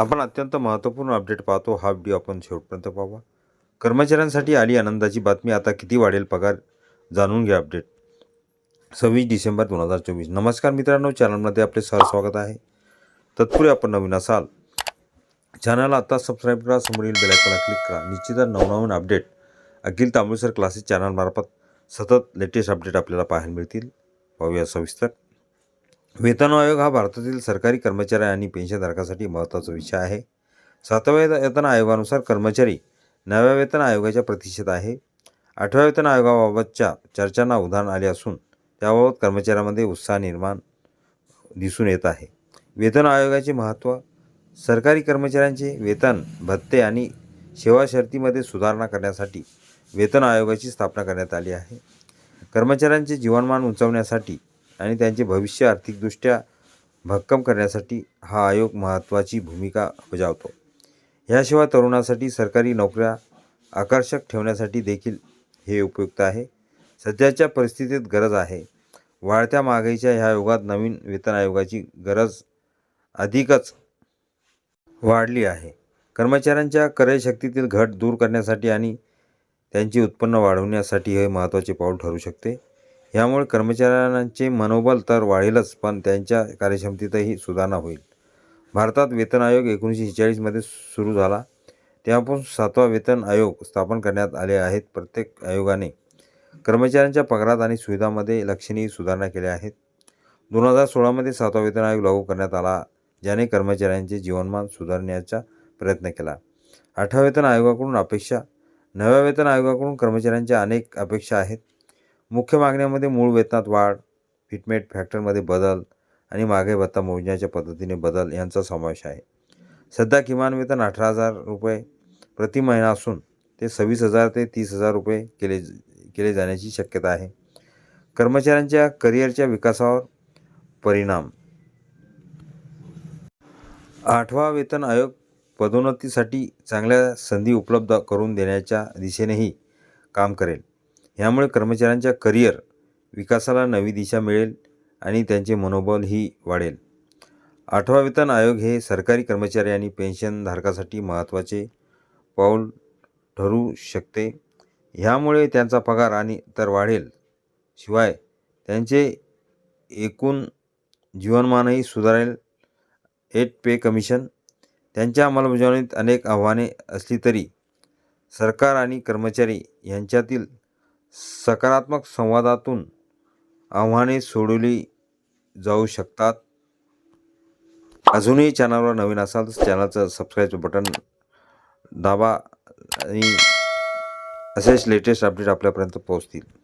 आपण अत्यंत महत्त्वपूर्ण अपडेट पाहतो. हा व्हिडिओ आपण शेवटपर्यंत पाहावा कर्मचाऱ्यांसाठी आली आनंदाची बातमी. आता किती वाढेल पगार? जाणून घ्या अपडेट. सव्वीस डिसेंबर दोन हजार चोवीस. नमस्कार मित्रांनो. चॅनलमध्ये आपले सहज स्वागत आहे. तत्पूर्वी आपण नवीन असाल चॅनलला आता सबस्क्राईब करा. समोरील बेलायकॉनला क्लिक करा. निश्चितच नवनवीन अपडेट अखिल तांबुळसर क्लासेस चॅनलमार्फत सतत लेटेस्ट अपडेट आपल्याला पाहायला मिळतील. पाहूया सविस्तर. वेतन आयोग हा भारतातील सरकारी कर्मचारी आणि पेन्शनधारकासाठी महत्त्वाचा विषय आहे. सातव्या वेतन आयोगानुसार कर्मचारी नव्या वेतन आयोगाच्या प्रतीक्षेत आहे. आठव्या वेतन आयोगाबाबतच्या चर्चांना उधाण आले असून त्याबाबत कर्मचाऱ्यांमध्ये उत्साह निर्माण दिसून येत आहे. वेतन आयोगाचे महत्त्व सरकारी कर्मचाऱ्यांचे वेतन भत्ते आणि सेवा शर्तीमध्ये सुधारणा करण्यासाठी वेतन आयोगाची स्थापना करण्यात आली आहे. कर्मचाऱ्यांचे जीवनमान उंचावण्यासाठी आणि त्यांचे भविष्य आर्थिकदृष्ट्या भक्कम करण्यासाठी हा आयोग महत्त्वाची भूमिका बजावतो. याशिवाय तरुणासाठी सरकारी नोकऱ्या आकर्षक ठेवण्यासाठी देखील हे उपयुक्त आहे. सध्याच्या परिस्थितीत गरज आहे. वाढत्या महागाईच्या ह्या युगात नवीन वेतन आयोगाची गरज अधिकच वाढली आहे. कर्मचाऱ्यांच्या क्रयशक्तीतील घट दूर करण्यासाठी आणि त्यांचे उत्पन्न वाढवण्यासाठी हे महत्त्वाचे पाऊल ठरू शकते. यामुळे कर्मचाऱ्यांचे मनोबल तर वाढेलच पण त्यांच्या कार्यक्षमतेतही सुधारणा होईल. भारतात वेतन आयोग एकोणीसशे शेहेचाळीसमध्ये सुरू झाला. तेव्हापासून सातवा वेतन आयोग स्थापन करण्यात आले आहेत. प्रत्येक आयोगाने कर्मचाऱ्यांच्या पगारात आणि सुविधांमध्ये लक्षणीय सुधारणा केल्या आहेत. दोन हजार सोळामध्ये सातवा वेतन आयोग लागू करण्यात आला ज्याने कर्मचाऱ्यांचे जीवनमान सुधारण्याचा प्रयत्न केला. आठव्या वेतन आयोगाकडून अपेक्षा नव्या वेतन आयोगाकडून कर्मचाऱ्यांच्या अनेक अपेक्षा आहेत. मुख्य मागण्यामध्ये मूळ वेतनात वाढ फिटमेट फॅक्टरमध्ये बदल आणि मागे भत्ता मोजण्याच्या पद्धतीने बदल यांचा समावेश आहे. सध्या किमान वेतन अठरा हजार रुपये प्रति महिना असून ते सव्वीस हजार ते तीस हजार रुपये केले केले जाण्याची शक्यता आहे. कर्मचाऱ्यांच्या करिअरच्या विकासावर परिणाम. आठवा वेतन आयोग पदोन्नतीसाठी चांगल्या संधी उपलब्ध करून देण्याच्या दिशेनेही काम करेल. ह्यामुळे कर्मचाऱ्यांच्या करिअर विकासाला नवी दिशा मिळेल आणि त्यांचे मनोबलही वाढेल. आठवा वेतन आयोग हे सरकारी कर्मचारी आणि पेन्शनधारकासाठी महत्त्वाचे पाऊल ठरू शकते. ह्यामुळे त्यांचा पगार आणि तर वाढेल. शिवाय त्यांचे एकूण जीवनमानही सुधारेल. एट पे कमिशन त्यांच्या अंमलबजावणीत अनेक आव्हाने असली तरी सरकार आणि कर्मचारी यांच्यातील सकारात्मक संवादातून आव्हाने सोडवली जाऊ शकतात. अजूनही चॅनलवर नवीन असाल तर चॅनलचं सबस्क्राईबचं बटन दाबा आणि असेच लेटेस्ट अपडेट आपल्यापर्यंत पोहोचतील.